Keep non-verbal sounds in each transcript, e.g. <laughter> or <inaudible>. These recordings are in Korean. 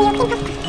두유 크림 파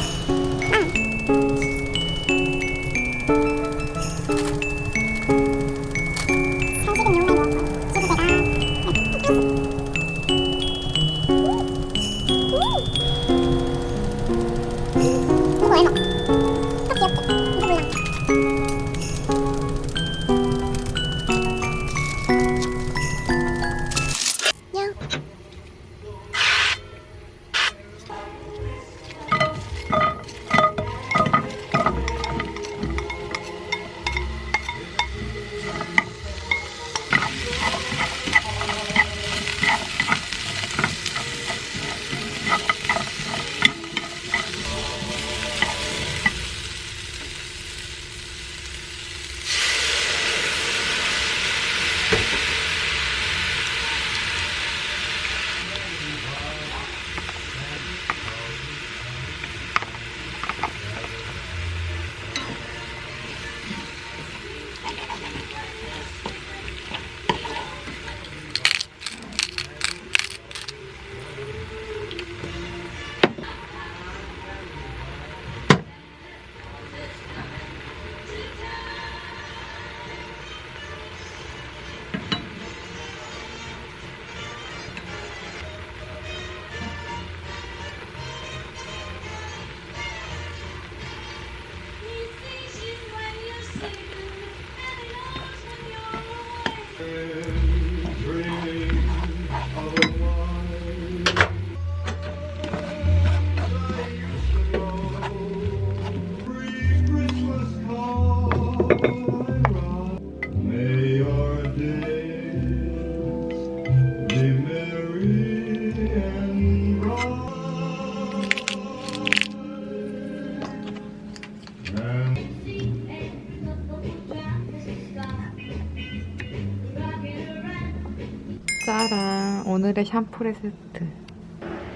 짜란 오늘의 샴푸레 세트.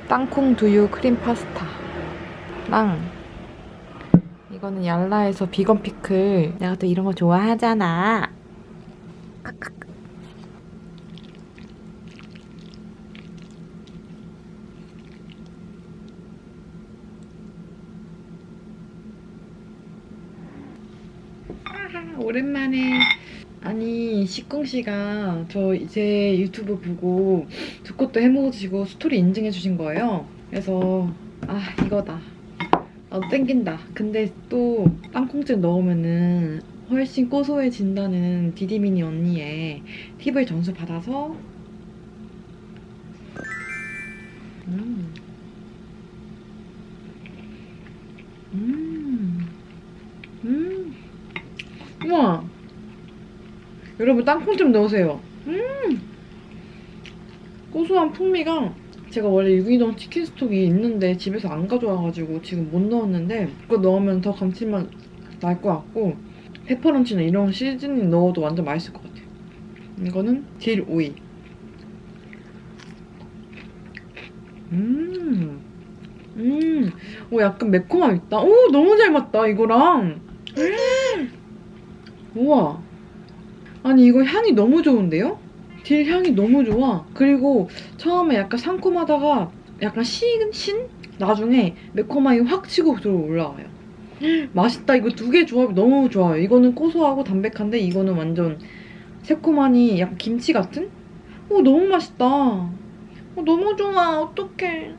땅콩 두유 크림 파스타랑 이거는 얄라에서 비건 피클. 내가 또 이런 거 좋아하잖아. 아하, 오랜만에 아니 식궁 씨가 저 이제 유튜브 보고 두 것도 해먹으시고 스토리 인증해 주신 거예요. 그래서 아 이거다. 나도 땡긴다. 근데 또 땅콩즙 넣으면은 훨씬 고소해진다는 디디미니 언니의 팁을 전수 받아서 음. 음. 음. 우와. 여러분 땅콩 좀 넣으세요. 음! 고소한 풍미가 제가 원래 유기농 치킨 스톡이 있는데 집에서 안 가져와가지고 지금 못 넣었는데 그거 넣으면 더 감칠맛 날 것 같고 페퍼런치나 이런 시즈닝 넣어도 완전 맛있을 것 같아요. 이거는 딜 오이. 음, 음, 오 약간 매콤함 있다. 오 너무 잘 맞다 이거랑. 음, 우와. 아니 이거 향이 너무 좋은데요? 딜 향이 너무 좋아. 그리고 처음에 약간 상콤하다가 약간 신? 신? 나중에 매콤함이 확 치고 들어 올라와요. <gasps> 맛있다. 이거 두 개 조합이 너무 좋아요. 이거는 고소하고 담백한데 이거는 완전 새콤하니 약간 김치 같은? 오 너무 맛있다. 어, 너무 좋아. 어떡해.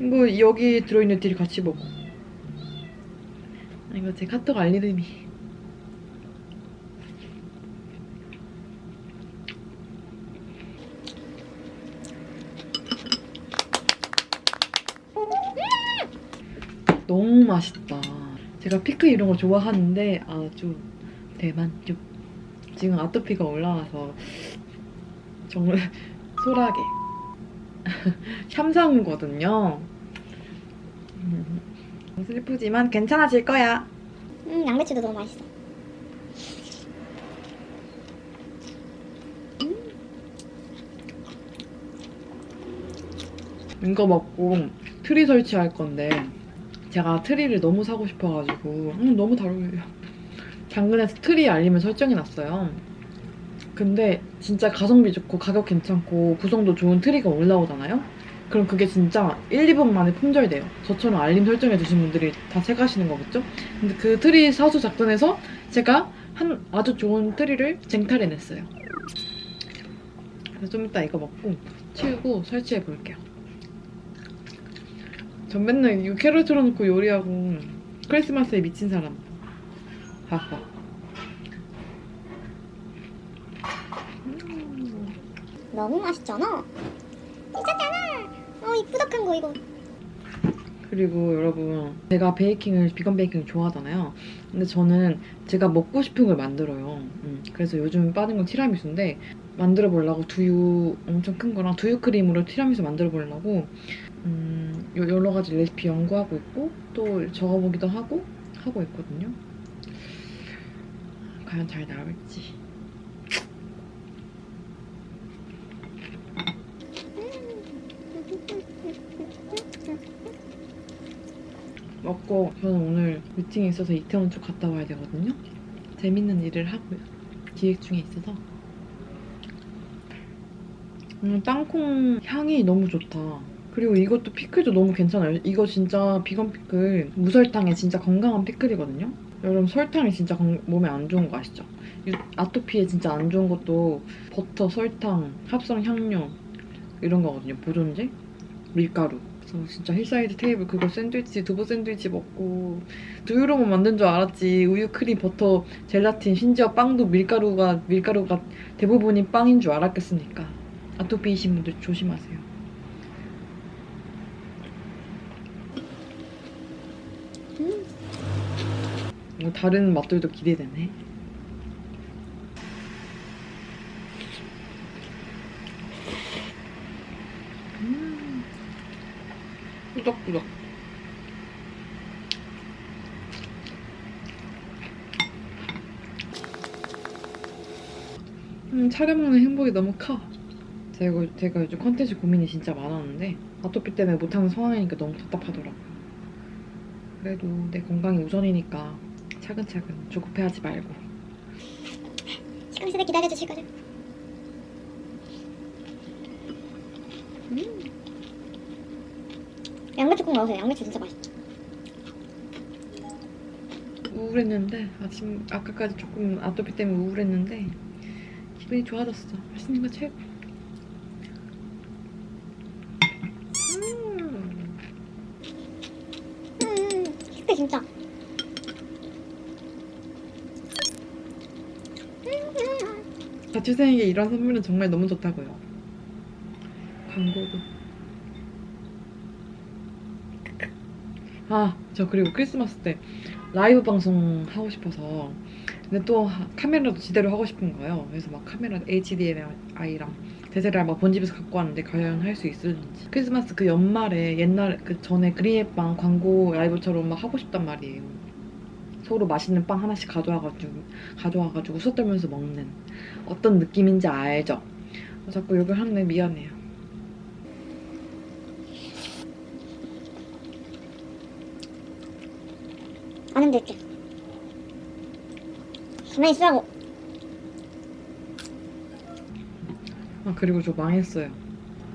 이거 여기 들어있는 딜 같이 먹어. 아, 이거 제 카톡 알리름이. 너무 맛있다. 제가 피클 이런 거 좋아하는데 아주 대만족. 지금 아토피가 올라와서 정말 <laughs> 소라게 <laughs> 샴상우거든요. 음, 슬프지만 괜찮아질 거야. 음 양배추도 너무 맛있어 이거 먹고 트리 설치할 건데 제가 트리를 너무 사고 싶어가지고 음, 너무 잘 어울려요. 당근에서 트리 알림을 설정해놨어요. 근데 진짜 가성비 좋고 가격 괜찮고 구성도 좋은 트리가 올라오잖아요. 그럼 그게 진짜 1, 2분 만에 품절돼요. 저처럼 알림 설정해 주신 분들이 다 체크하시는 거겠죠? 근데 그 트리 사수 작전에서 제가 한 아주 좋은 트리를 쟁탈해냈어요. 그래서 좀 이따 이거 먹고 치우고 설치해 볼게요. 전 맨날 캐롤 틀어놓고 요리하고 크리스마스에 미친 사람. 하하. 너무 맛있잖아. 미쳤잖아. 어, 이 뿌덕한 거 이거. 그리고 여러분 제가 베이킹을 비건 베이킹을 좋아하잖아요. 근데 저는 제가 먹고 싶은 걸 만들어요. 음, 그래서 요즘 빠진 건 티라미수인데 만들어 보려고 두유 엄청 큰 거랑 두유 크림으로 티라미수 만들어 보려고 음, 요- 여러 가지 레시피 연구하고 있고 또 적어보기도 하고 하고 있거든요. 과연 잘 나올지. 먹고 저는 오늘 미팅이 있어서 이태원 쪽 갔다 와야 되거든요. 재밌는 일을 하고요. 기획 중에 있어서. 음, 땅콩 향이 너무 좋다. 그리고 이것도 피클도 너무 괜찮아요. 이거 진짜 비건 피클 무설탕에 진짜 건강한 피클이거든요. 여러분 설탕이 진짜 건- 몸에 안 좋은 거 아시죠? 이 아토피에 진짜 안 좋은 것도 버터, 설탕, 합성 향료 이런 거거든요. 보존제, 밀가루. 그래서 진짜 힐사이드 테이블 그거 샌드위치 두부 샌드위치 먹고 두유로만 만든 줄 알았지 우유 크림 버터 젤라틴 심지어 빵도 밀가루가 밀가루가 대부분이 빵인 줄 알았겠습니까 아토피이신 분들 조심하세요 음. 뭐 다른 맛들도 기대되네 음 꾸덕꾸덕 음, 차려 먹는 행복이 너무 커. 제가, 제가 요즘 컨텐츠 고민이 진짜 많았는데 아토피 때문에 못하는 상황이니까 너무 답답하더라고요. 그래도 내 건강이 우선이니까 차근차근 조급해하지 말고 시간 세대 기다려 주실 거죠? 음. 양배추 꼭 넣으세요. 양배추 진짜 맛있다. 우울했는데 아침 아까까지 조금 아토피 때문에 우울했는데 기분이 좋아졌어. 맛있는 거 최고. 음. 음, 식대 진짜. 음, 음, 자취생에게 이런 선물은 정말 너무 좋다고요. 광고도. 아, 저 그리고 크리스마스 때 라이브 방송 하고 싶어서 근데 또 하- 카메라도 지대로 하고 싶은 거예요. 그래서 막 카메라 HDMI랑 대세를 막 본집에서 갖고 왔는데 과연 할 수 있을지. 크리스마스 그 연말에 옛날 그 전에 그린앱빵 광고 라이브처럼 막 하고 싶단 말이에요. 서로 맛있는 빵 하나씩 가져와가지고 가져와가지고 웃어 떨면서 먹는 어떤 느낌인지 알죠? 자꾸 욕을 하는데 미안해요. 안 힘들게. 가만히 있으라고. 아 그리고 저 망했어요.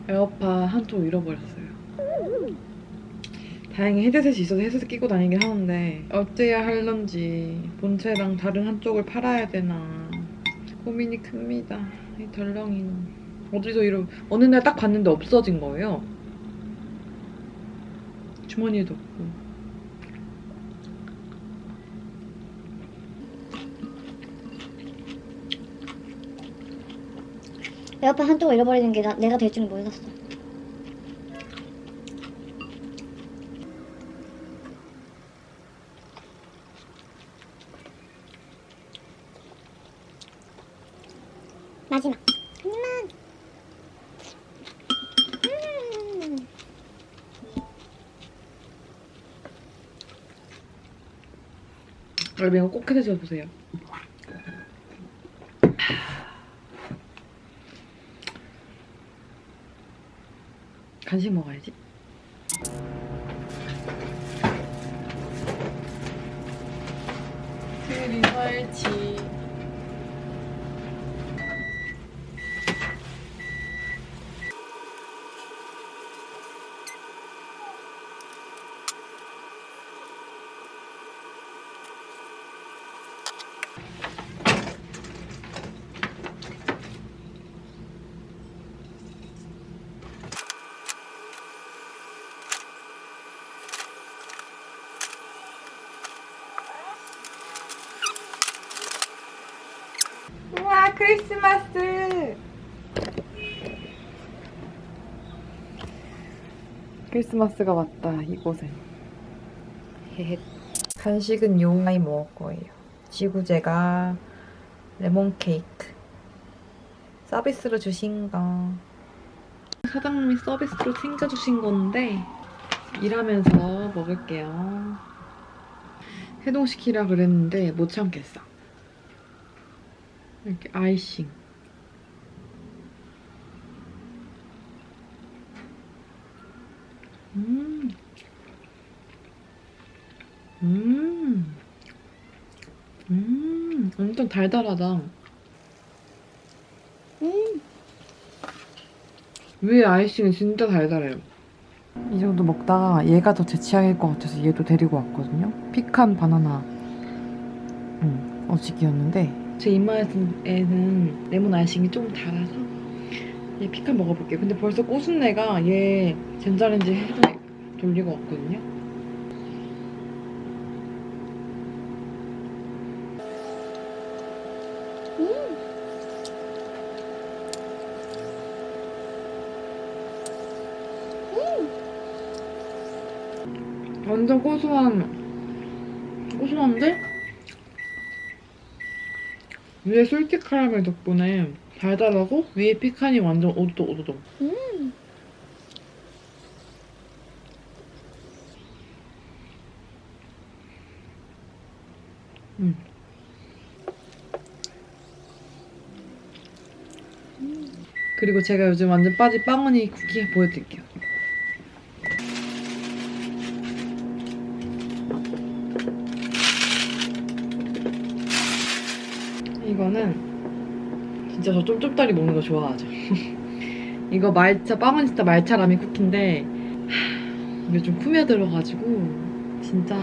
에어팟 한쪽 잃어버렸어요. 다행히 헤드셋이 있어서 헤드셋 끼고 다니긴 하는데 어째야 할런지 본체랑 다른 한쪽을 팔아야 되나 고민이 큽니다. 이 덜렁이는 어디서 이런 어느 날 딱 봤는데 없어진 거예요. 주머니에도 없고. 에어팟 한쪽을 잃어버리는 게 나, 내가 될줄 몰랐어. 마지막. 한입만. 음. 여러분 이거 꼭 해 드셔 보세요. 간식 먹어야지. 트리 설치. 크리스마스! 크리스마스가 왔다, 이곳에. 헤헤. 간식은 요 아이 먹을 거예요. 지구제가 레몬 케이크. 서비스로 주신 거. 사장님이 서비스로 챙겨주신 건데, 일하면서 먹을게요. 해동시키라 그랬는데 못 참겠어. 이렇게 아이싱. 음. 음. 음. 엄청 달달하다. 음, 위에 아이싱이 진짜 달달해요. 이 정도 먹다가 얘가 더 제 취향일 것 같아서 얘도 데리고 왔거든요. 피칸 바나나 음, 어묵이었는데 제 입맛에는 레몬 아이싱이 좀 달아서 얘 피칸 먹어볼게요. 근데 벌써 꼬순내가 얘 전자레인지 해서 돌리고 왔거든요. 음. 완전 고소한 고소한데 위에 솔티 카라멜 덕분에 달달하고 위에 피칸이 완전 오도독 오도독 음. 음. 그리고 제가 요즘 완전 빠진 빵언니 쿠키 보여드릴게요. 이거는 진짜 저 쫌쫌다리 먹는 거 좋아하죠. <laughs> 이거 말차 진짜 말차 라미 쿠키인데 하, 이게 좀 쿠며들어가지고 진짜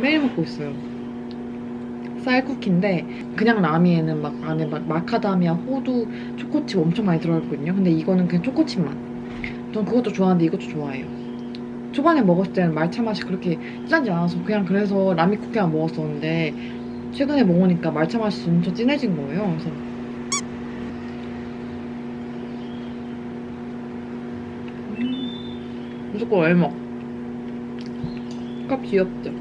매일 먹고 있어요. 쌀 쿠키인데 그냥 라미에는 막 안에 막 마카다미아, 호두, 초코칩 엄청 많이 들어있거든요. 근데 이거는 그냥 초코칩만. 전 그것도 좋아하는데 이것도 좋아해요. 초반에 먹었을 때는 말차 맛이 그렇게 진하지 않아서 그냥 그래서 라미 쿠키만 먹었었는데 최근에 먹으니까 말차 맛이 엄청 진해진 거예요. 그래서 음, 무조건 얼먹. 컵 귀엽죠?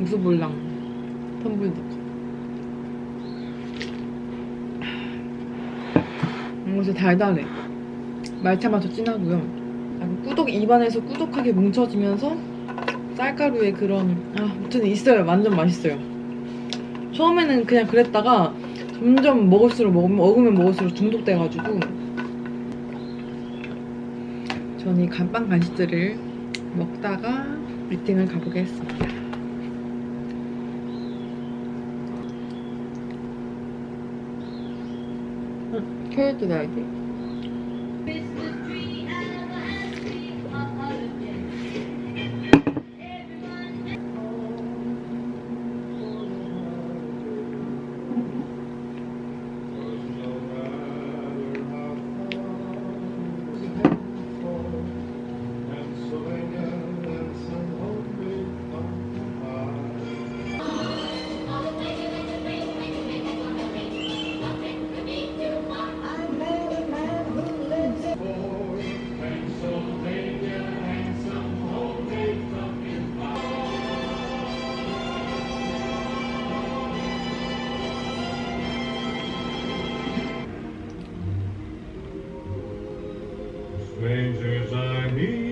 우수불랑 텀블더 이거 진짜 달달해. 말차 맛도 진하고요. 약간 꾸덕 입안에서 꾸덕하게 뭉쳐지면서 쌀가루의 그런 아, 아무튼 있어요. 완전 맛있어요. 처음에는 그냥 그랬다가 점점 먹을수록 먹으면, 먹으면 먹을수록 중독돼가지고 저는 이 간빵 간식들을 먹다가 미팅을 가보겠습니다. 응, 캐럿도 나야지. measures I need.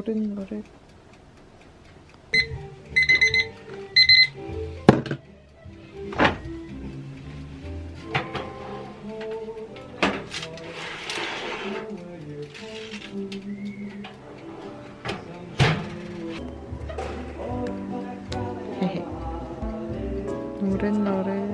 노릇노릇. 노릇노릇.